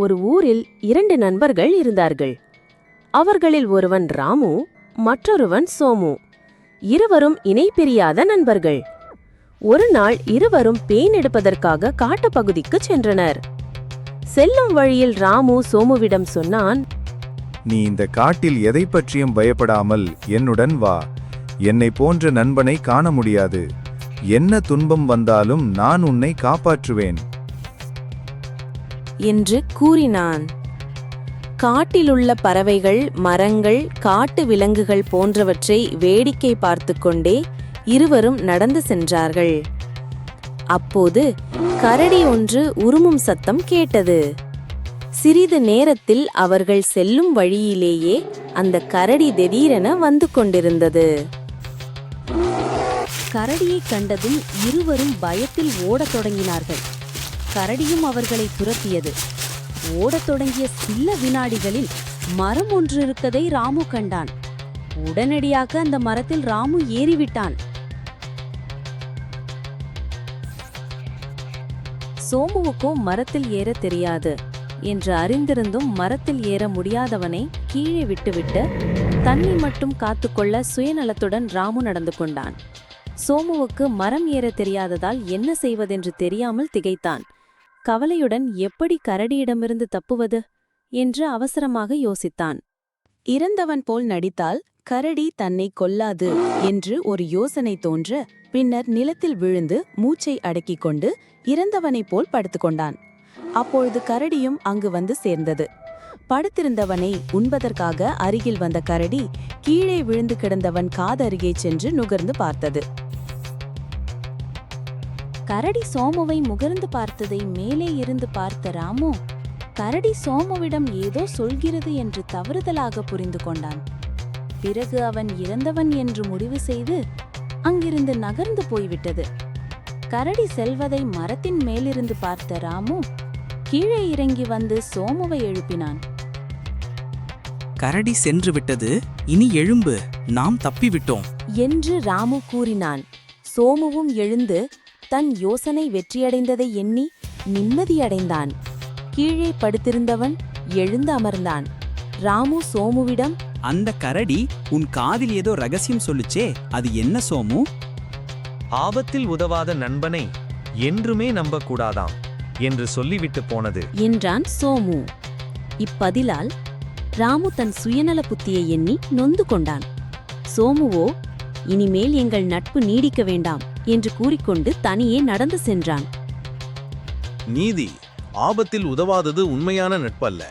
ஒரு ஊரில் இரண்டு நண்பர்கள் இருந்தார்கள். அவர்களில் ஒருவன் ராமு மற்றொருவன் சோமு. இருவரும் இணை பிரியாத நண்பர்கள். ஒரு நாள் இருவரும் பேன் எடுப்பதற்காக காட்டுப்பகுதிக்கு சென்றனர். செல்லும் வழியில் ராமு சோமுவிடம் சொன்னான் நீ இந்த காட்டில் எதை பற்றியும் பயப்படாமல் என்னுடன் வா. என்னை போன்ற நண்பனை காண முடியாது. என்ன துன்பம் வந்தாலும் நான் உன்னை காப்பாற்றுவேன். என்று கூறினான். காட்டிலுள்ள பறவைகள் மரங்கள் காட்டு விலங்குகள் போன்றவற்றை வேடிக்கை பார்த்து கொண்டே இருவரும் நடந்து சென்றார்கள். அப்போது கரடி ஒன்று உருமும் சத்தம் கேட்டது. சிறிது நேரத்தில் அவர்கள் செல்லும் வழியிலேயே அந்த கரடி திடீரென வந்து கொண்டிருந்தது. கரடியை கண்டதும் இருவரும் பயத்தில் ஓடத் தொடங்கினார்கள். கரடியும் அவர்களை துரத்தியது. ஓடத் தொடங்கிய சில வினாடிகளில் மரம் ஒன்று இருக்கதை ராமு கண்டான். உடனடியாக அந்த மரத்தில் ராமு ஏறிவிட்டான். சோமுவுக்கும் மரத்தில் ஏற தெரியாது என்று அறிந்திருந்தும் மரத்தில் ஏற முடியாதவனை கீழே விட்டுவிட்டு தன்னை மட்டும் காத்துக்கொள்ள சுயநலத்துடன் ராமு நடந்து கொண்டான். சோமுவுக்கு மரம் ஏற தெரியாததால் என்ன செய்வதென்று தெரியாமல் திகைத்தான். கவலையுடன் எப்படி கரடியிடமிருந்து தப்புவது என்று அவசரமாக யோசித்தான். இறந்தவன் போல் நடித்தால் கரடி தன்னை கொல்லாது என்று ஒரு யோசனை தோன்ற பின்னர் நிலத்தில் விழுந்து மூச்சை அடக்கிக் கொண்டு இறந்தவனைப் போல் படுத்துக்கொண்டான் அப்பொழுது கரடியும் அங்கு வந்து சேர்ந்தது. படுத்திருந்தவனை உண்பதற்காக அருகில் வந்த கரடி கீழே விழுந்து கிடந்தவன் காதருகே சென்று நுகர்ந்து பார்த்தது. கரடி சோமுவை முகர்ந்து பார்த்ததை மேலே இருந்து பார்த்த ராமு கரடி சோமுவிடம் ஏதோ சொல்கிறது என்று தவறுதலாக புரிந்து கொண்டான். பிறகு அவன் இறந்தவன் என்று முடிவு செய்து அங்கிருந்து நகர்ந்து போய்விட்டது. கரடி செல்வதை மரத்தின் மேலிருந்து பார்த்த ராமு கீழே இறங்கி வந்து சோமுவை எழுப்பினான். கரடி சென்று விட்டது இனி எழும்பு நாம் தப்பிவிட்டோம். என்று ராமு கூறினான். சோமுவும் எழுந்து தன் யோசனை வெற்றியடைந்ததை எண்ணி நிம்மதியடைந்தான். கீழே படுத்திருந்தவன் எழுந்து அமர்ந்தான். ராமு சோமுவிடம் அந்த கரடி உன் காதில் ஏதோ ரகசியம் சொல்லுச்சே அது என்ன சோமு? ஆபத்தில் உதவாத நண்பனை என்றுமே நம்பக்கூடாதாம் என்று சொல்லிவிட்டு போனது. என்றான் சோமு. இப்பதிலால் ராமு தன் சுயநல புத்தியை எண்ணி நொந்து கொண்டான். சோமுவோ இனிமேல் எங்கள் நட்பு நீடிக்க வேண்டாம் என்று கூறிக்கொண்டு தனியே நடந்து சென்றான். நீதி ஆபத்தில் உதவாதது உண்மையான நட்பல்ல.